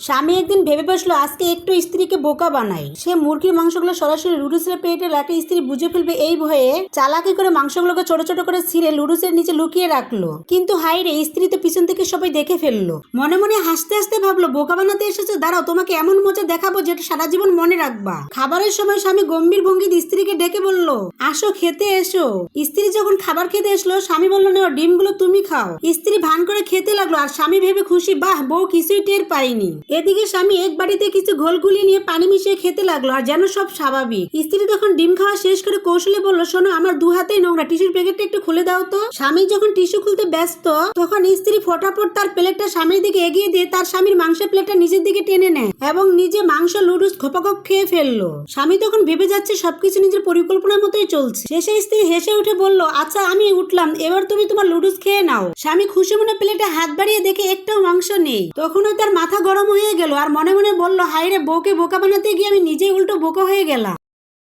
স্বামী একদিন ভেবে বসল, আজকে একটু স্ত্রীকে বোকা বানাই। সে মুরগির মাংসগুলো সরাসরি লুডুসের পেটে রাখে, স্ত্রী বুঝে ফেলবে এই ভয়ে চালাকি করে মাংসগুলোকে ছোট ছোট করে ছিঁড়ে লুডুসের নিচে লুকিয়ে রাখল। কিন্তু হাই রে, স্ত্রী তো পিছন থেকে সবাই দেখে ফেলল। মনে মনে হাসতে হাসতে ভাবলো, বোকা বানাতে এসেছে? দাঁড়াও, তোমাকে এমন মজা দেখাবো যেটা সারা জীবন মনে রাখবা। খাবারের সময় স্বামী গম্ভীর ভঙ্গিতে স্ত্রীকে ডেকে বলল, আসো, খেতে এসো। স্ত্রী যখন খাবার খেতে এসলো, স্বামী বলল না ডিমগুলো তুমি খাও। স্ত্রী ভান করে খেতে লাগল, আর স্বামী ভেবে খুশি, বাহ, বউ কিছুই টের পাইনি এদিকে স্বামী এক বাড়িতে কিছু ঘোল গুলিয়ে নিয়ে পানি মিশিয়ে খেতে লাগল, আর যেন সব স্বাভাবিক। স্ত্রী তখন ডিম খাওয়া শেষ করে কৌশলে বলল, শোনো, আমার দু হাতেই নোংরা, টিস্যুর প্যাকেটটা একটু খুলে দাও তো। স্বামী যখন টিস্যু খুলতে ব্যস্ত, তখন স্ত্রী ফটাফট তার প্লেটটা স্বামীর দিকে এগিয়ে দিয়ে তার স্বামীর মাংসের প্লেটটা নিজের দিকে টেনে নেয় এবং নিজে মাংস লুডুস খোপাখোপ খেয়ে ফেলল। স্বামী তখন ভেবে যাচ্ছে, সবকিছু নিজের পরিকল্পনার মতোই চলছে। শেষে স্ত্রী হেসে উঠে বলল আচ্ছা আমি উঠলাম, এবার তুমি তোমার লুডুস খেয়ে নাও। স্বামী খুশি মনে প্লেটে হাত বাড়িয়ে দেখে একটাও মাংস নেই। তখনও তার মাথা গরম হয়ে গেল। আর মনে মনে বলল হাইরে বউকে বোকা বানাতে গিয়ে আমি নিজেই উল্টো বোকা হয়ে গেলাম।